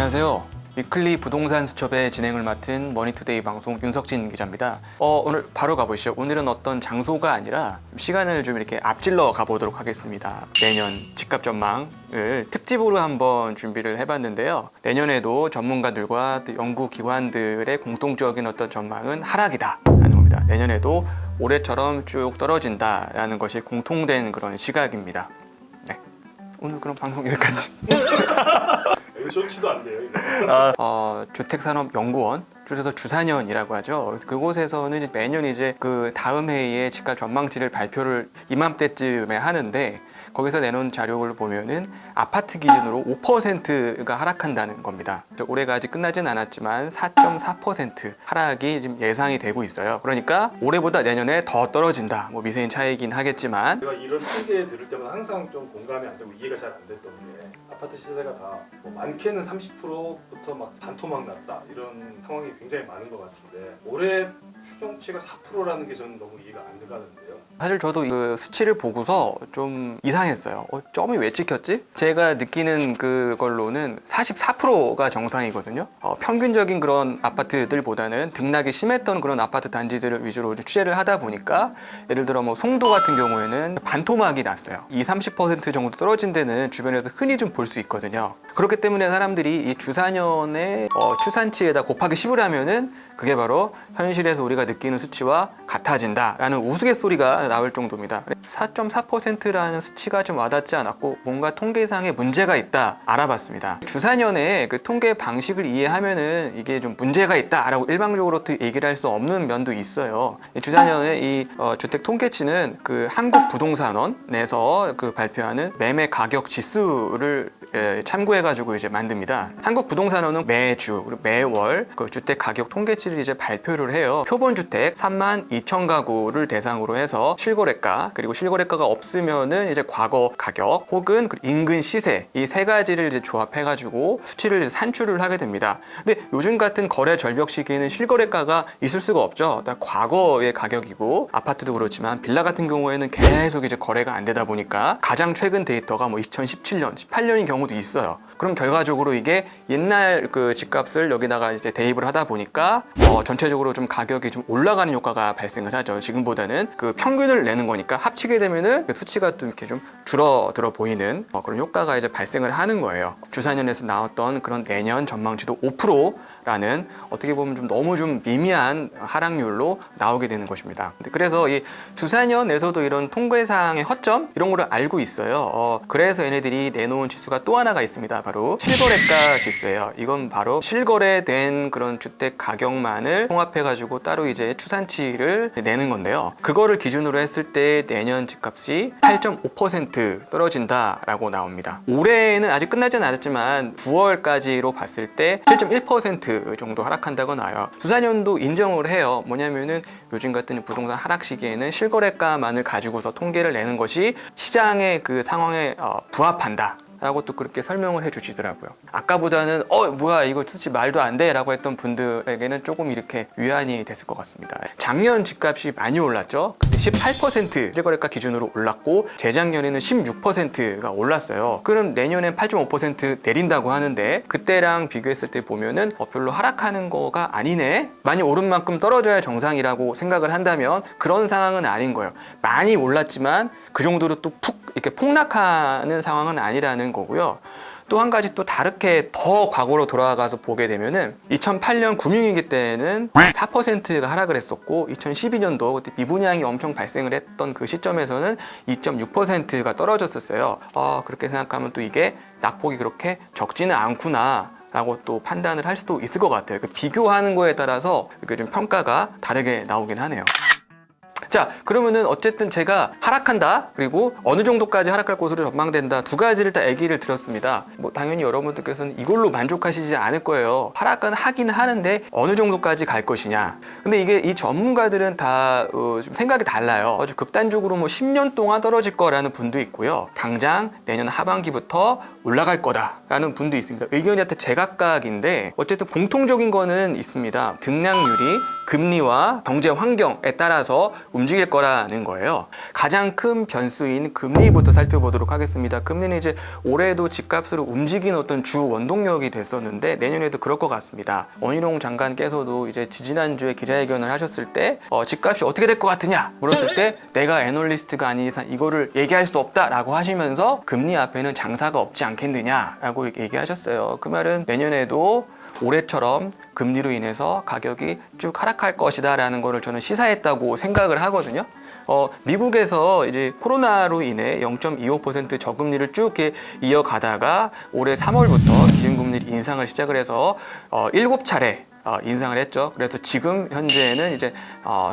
안녕하세요. 위클리 부동산 수첩의 진행을 맡은 머니투데이 방송 윤석진 기자입니다. 어, 오늘 바로 가보시죠. 오늘은 어떤 장소가 아니라 시간을 좀 이렇게 앞질러 가보도록 하겠습니다. 내년 집값 전망을 특집으로 한번 준비를 해봤는데요. 내년에도 전문가들과 또 연구기관들의 공통적인 어떤 전망은 하락이다 하는 겁니다. 내년에도 올해처럼 쭉 떨어진다라는 것이 공통된 그런 시각입니다. 네. 오늘 그럼 방송 여기까지. 이거 쇼치도 안 돼요. 이거. 어, 주택산업연구원 줄여서 주산연이라고 하죠. 그곳에서는 이제 매년 이제 그 다음 해에 집값 전망치를 발표를 이맘때쯤에 하는데 거기서 내놓은 자료를 보면은 아파트 기준으로 5%가 하락한다는 겁니다. 올해가 아직 끝나진 않았지만 4.4% 하락이 지금 예상이 되고 있어요. 그러니까 올해보다 내년에 더 떨어진다. 뭐 미세인 차이긴 하겠지만 제가 이런 통계 들을 때마다 항상 좀 공감이 안 되고 이해가 잘 안 됐던 게 아파트 시세가 다 뭐 많게는 30%부터 막 반토막 났다 이런 상황이 굉장히 많은 것 같은데 올해 추정치가 4%라는 게 저는 너무 이해가 안 가는데요. 사실 저도 그 수치를 보고서 좀 이상했어요. 어, 점이 왜 찍혔지? 제가 느끼는 그걸로는 44%가 정상이거든요. 어, 평균적인 그런 아파트들보다는 등락이 심했던 그런 아파트 단지들을 위주로 좀 취재를 하다 보니까 예를 들어 뭐 송도 같은 경우에는 반토막이 났어요. 2, 30% 정도 떨어진 데는 주변에서 흔히 좀 볼수 있거든요. 그렇기 때문에 사람들이 이 주사년의 어, 추산치에다 곱하기 10을 하면은 그게 바로 현실에서 우리가 느끼는 수치와 같아진다라는 우스갯소리가 나올 정도입니다. 4.4%라는 수치가 좀 와닿지 않았고 뭔가 통계상에 문제가 있다 알아봤습니다. 주사년의 그 통계 방식을 이해하면은 이게 좀 문제가 있다라고 일방적으로 또 얘기를 할 수 없는 면도 있어요. 이 주사년의 이 어, 주택 통계치는 그 한국 부동산원에서 그 발표하는 매매 가격 지수를 예, 참고해가지고 이제 만듭니다. 한국 부동산원은 매주 그리고 매월 그 주택 가격 통계치를 이제 발표를 해요. 표본 주택 3만 2천 가구를 대상으로 해서 실거래가 그리고 실거래가가 없으면은 이제 과거 가격 혹은 그 인근 시세 이 세 가지를 이제 조합해가지고 수치를 산출을 하게 됩니다. 근데 요즘 같은 거래 절벽 시기에는 실거래가가 있을 수가 없죠. 다 과거의 가격이고 아파트도 그렇지만 빌라 같은 경우에는 계속 이제 거래가 안 되다 보니까 가장 최근 데이터가 뭐 2017년, 18년인 경우 도 있어요. 그럼 결과적으로 이게 옛날 그 집값을 여기다가 이제 대입을 하다 보니까 어, 전체적으로 좀 가격이 좀 올라가는 효과가 발생을 하죠. 지금보다는 그 평균을 내는 거니까 합치게 되면은 그 수치가 또 이렇게 좀 줄어들어 보이는 어, 그런 효과가 이제 발생을 하는 거예요. 주사년에서 나왔던 그런 내년 전망치도 5% 라는 어떻게 보면 좀 너무 좀 미미한 하락률로 나오게 되는 것입니다. 그래서 이 주사년에서도 이런 통계상의 허점 이런 거를 알고 있어요. 어, 그래서 얘네들이 내놓은 지수가 또 하나가 있습니다. 바로 실거래가 지수예요. 이건 바로 실거래된 그런 주택 가격만을 통합해 가지고 따로 이제 추산치를 내는 건데요. 그거를 기준으로 했을 때 내년 집값이 8.5% 떨어진다라고 나옵니다. 올해는 아직 끝나지는 않았지만 9월까지로 봤을 때 7.1% 정도 하락한다고 나와요. 주사년도 인정을 해요. 뭐냐면은 요즘 같은 부동산 하락 시기에는 실거래가만을 가지고서 통계를 내는 것이 시장의 그 상황에 어, 부합한다. 라고 또 그렇게 설명을 해 주시더라고요. 아까보다는 어 뭐야 이거 수치 말도 안 돼라고 했던 분들에게는 조금 이렇게 위안이 됐을 것 같습니다. 작년 집값이 많이 올랐죠. 근데 18% 실거래가 기준으로 올랐고 재작년에는 16%가 올랐어요. 그럼 내년엔 8.5% 내린다고 하는데 그때랑 비교했을 때 보면은 어, 별로 하락하는 거가 아니네. 많이 오른 만큼 떨어져야 정상이라고 생각을 한다면 그런 상황은 아닌 거예요. 많이 올랐지만 그 정도로 또 푹 이렇게 폭락하는 상황은 아니라는 거고요. 또 한 가지 또 다르게 더 과거로 돌아가서 보게 되면은 2008년 금융위기 때는 4%가 하락을 했었고 2012년도 그때 미분양이 엄청 발생을 했던 그 시점에서는 2.6%가 떨어졌었어요. 어, 그렇게 생각하면 또 이게 낙폭이 그렇게 적지는 않구나. 라고 또 판단을 할 수도 있을 것 같아요. 그 비교하는 거에 따라서 이렇게 좀 평가가 다르게 나오긴 하네요. 자 그러면은 어쨌든 제가 하락한다. 그리고 어느 정도까지 하락할 것으로 전망된다. 두 가지를 다 얘기를 드렸습니다. 뭐 당연히 여러분들께서는 이걸로 만족하시지 않을 거예요. 하락은 하긴 하는데 어느 정도까지 갈 것이냐. 근데 이게 이 전문가들은 다 어, 좀 생각이 달라요. 아주 극단적으로 뭐 10년 동안 떨어질 거라는 분도 있고요. 당장 내년 하반기부터 올라갈 거다라는 분도 있습니다. 의견이 다 제각각인데 어쨌든 공통적인 거는 있습니다. 등락률이 금리와 경제 환경에 따라서 움직일 거라는 거예요. 가장 큰 변수인 금리부터 살펴보도록 하겠습니다. 금리는 이제 올해도 집값으로 움직인 어떤 주 원동력이 됐었는데 내년에도 그럴 것 같습니다. 원희룡 장관께서도 이제 지지난주에 기자회견을 하셨을 때 어, 집값이 어떻게 될 것 같으냐 물었을 때 내가 애널리스트가 아닌 이상 이거를 얘기할 수 없다라고 하시면서 금리 앞에는 장사가 없지 않겠느냐라고 얘기하셨어요. 그 말은 내년에도 올해처럼 금리로 인해서 가격이 쭉 하락할 것이다라는 거를 저는 시사했다고 생각을 하거든요. 어, 미국에서 이제 코로나로 인해 0.25% 저금리를 쭉 이어가다가 올해 3월부터 기준금리 인상을 시작을 해서 어, 7차례 어, 인상을 했죠. 그래서 지금 현재는 이제 어,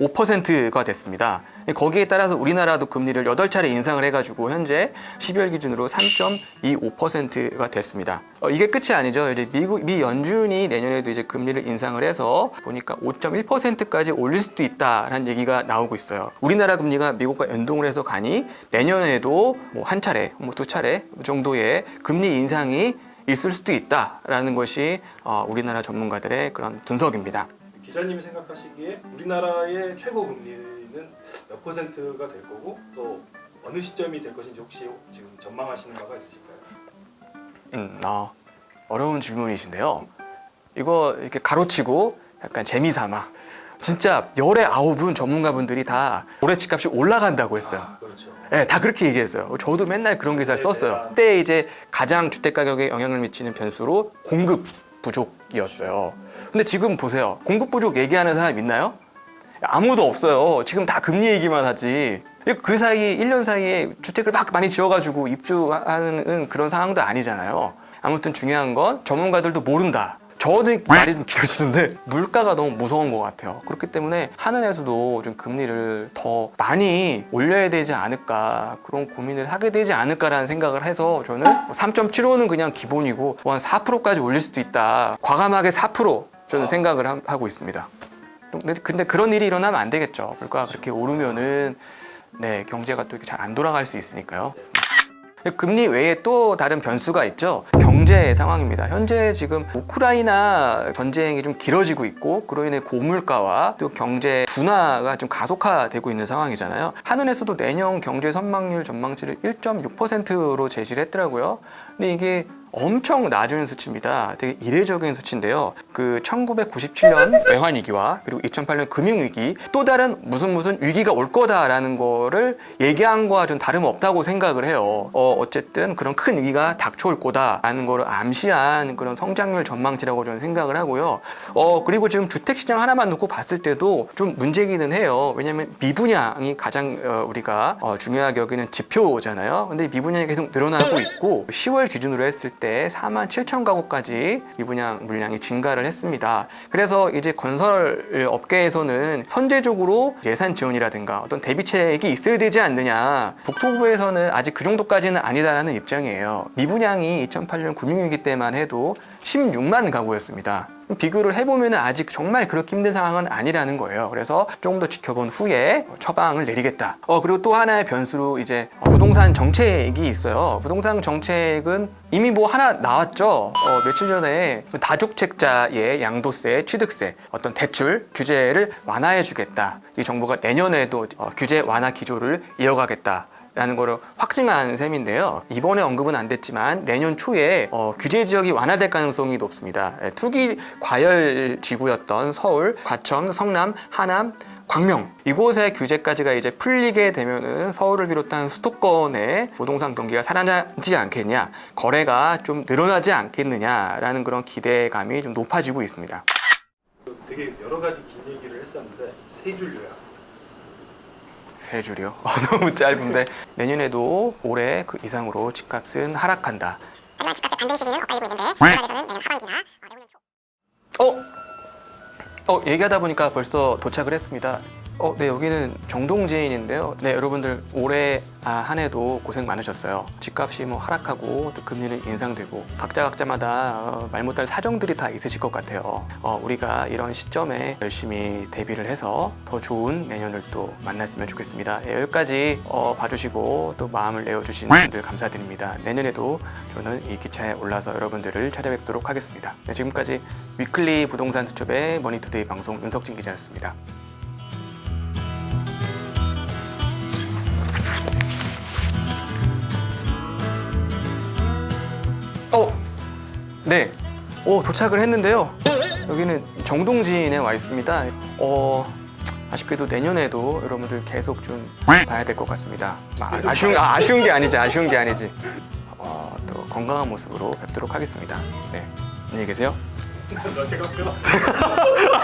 4.5%가 됐습니다. 거기에 따라서 우리나라도 금리를 8차례 인상을 해가지고 현재 12월 기준으로 3.25%가 됐습니다. 어, 이게 끝이 아니죠. 이제 미국 미 연준이 내년에도 이제 금리를 인상을 해서 보니까 5.1%까지 올릴 수도 있다라는 얘기가 나오고 있어요. 우리나라 금리가 미국과 연동을 해서 가니 내년에도 뭐 한 차례, 뭐 두 차례 정도의 금리 인상이 있을 수도 있다라는 것이 어, 우리나라 전문가들의 그런 분석입니다. 기자님이 생각하시기에 우리나라의 최고 금리는 몇 퍼센트가 될 거고 또 어느 시점이 될 것인지 혹시 지금 전망하시는 바가 있으실까요? 음, 어, 어려운 질문이신데요. 이거 이렇게 가로치고 약간 재미삼아. 진짜 열의 아홉은 전문가분들이 다 올해 집값이 올라간다고 했어요. 아, 그렇죠. 네, 다 그렇게 얘기했어요. 저도 맨날 그런 기사를 네, 썼어요. 네. 그때 이제 가장 주택 가격에 영향을 미치는 변수로 공급 부족이었어요. 근데 지금 보세요. 공급 부족 얘기하는 사람 있나요? 아무도 없어요. 지금 다 금리 얘기만 하지. 그 사이 1년 사이에 주택을 막 많이 지어가지고 입주하는 그런 상황도 아니잖아요. 아무튼 중요한 건 전문가들도 모른다. 저는 말이 좀 길어지는데 물가가 너무 무서운 것 같아요. 그렇기 때문에 하늘에서도 좀 금리를 더 많이 올려야 되지 않을까 그런 고민을 하게 되지 않을까라는 생각을 해서 저는 3.75는 그냥 기본이고 뭐 한 4%까지 올릴 수도 있다. 과감하게 4% 저는 생각을 함- 하고 있습니다. 근데 그런 일이 일어나면 안 되겠죠. 물가가 그렇게 오르면은 네 경제가 또 이렇게 잘 안 돌아갈 수 있으니까요. 금리 외에 또 다른 변수가 있죠. 경제 상황입니다. 현재 지금 우크라이나 전쟁이 좀 길어지고 있고 그로 인해 고물가와 또 경제 둔화가 좀 가속화되고 있는 상황이잖아요. 한은에서도 내년 경제 선망률 전망치를 1.6%로 제시를 했더라고요. 근데 이게 엄청 낮은 수치입니다. 되게 이례적인 수치인데요. 그 1997년 외환위기와 그리고 2008년 금융위기 또 다른 무슨 무슨 위기가 올 거다라는 거를 얘기한 거와 좀 다름없다고 생각을 해요. 어, 어쨌든 그런 큰 위기가 닥쳐올 거다라는 거를 암시한 그런 성장률 전망치라고 저는 생각을 하고요. 어, 그리고 지금 주택시장 하나만 놓고 봤을 때도 좀 문제기는 해요. 왜냐하면 미분양이 가장 어, 우리가 어, 중요하게 여기는 지표잖아요. 근데 미분양이 계속 늘어나고 있고 10월 기준으로 했을 때 4만 7천 가구까지 미분양 물량이 증가를 했습니다. 그래서 이제 건설 업계에서는 선제적으로 예산 지원이라든가 어떤 대비책이 있어야 되지 않느냐. 북토부에서는 아직 그 정도까지는 아니다라는 입장이에요. 미분양이 2008년 금융위기 때만 해도 16만 가구였습니다. 비교를 해보면 아직 정말 그렇게 힘든 상황은 아니라는 거예요. 그래서 조금 더 지켜본 후에 처방을 내리겠다. 어, 그리고 또 하나의 변수로 이제 부동산 정책이 있어요. 부동산 정책은 이미 뭐 하나 나왔죠. 어, 며칠 전에 다주택자의 양도세, 취득세, 어떤 대출 규제를 완화해 주겠다. 이 정부가 내년에도 어, 규제 완화 기조를 이어가겠다. 라는 거를 확증한 셈인데요. 이번에 언급은 안 됐지만 내년 초에 어, 규제 지역이 완화될 가능성이 높습니다. 예, 투기 과열 지구였던 서울, 과천, 성남, 하남, 광명 이곳의 규제까지가 이제 풀리게 되면은 서울을 비롯한 수도권의 부동산 경기가 살아나지 않겠냐, 거래가 좀 늘어나지 않겠느냐라는 그런 기대감이 좀 높아지고 있습니다. 되게 여러 가지 긴 얘기를 했었는데 세 줄 요약. 세 줄이요? 너무 짧은데 내년에도 올해 그 이상으로 집값은 하락한다. 하지만 집값의 반등 시기는 엇갈리고 있는데 우리나라에서는 내년 하반기나 어, 내후년 초 어? 어, 얘기하다 보니까 벌써 도착을 했습니다. 어, 네, 여기는 정동지인인데요. 네, 여러분들 올해 아, 한 해도 고생 많으셨어요. 집값이 뭐 하락하고 또 금리는 인상되고 각자 각자마다 어, 말 못할 사정들이 다 있으실 것 같아요. 어, 우리가 이런 시점에 열심히 대비를 해서 더 좋은 내년을 또 만났으면 좋겠습니다. 예, 여기까지 어, 봐주시고 또 마음을 내어주신 분들 감사드립니다. 내년에도 저는 이 기차에 올라서 여러분들을 찾아뵙도록 하겠습니다. 네, 지금까지 위클리 부동산 수첩의 머니투데이 방송 윤석진 기자였습니다. 어, 네, 오 도착을 했는데요. 여기는 정동진에 와 있습니다. 어, 아쉽게도 내년에도 여러분들 계속 좀 봐야 될 것 같습니다. 아, 아쉬운 아, 아쉬운 게 아니지, 아쉬운 게 아니지. 어, 또 건강한 모습으로 뵙도록 하겠습니다. 네, 안녕히 계세요. 너 제가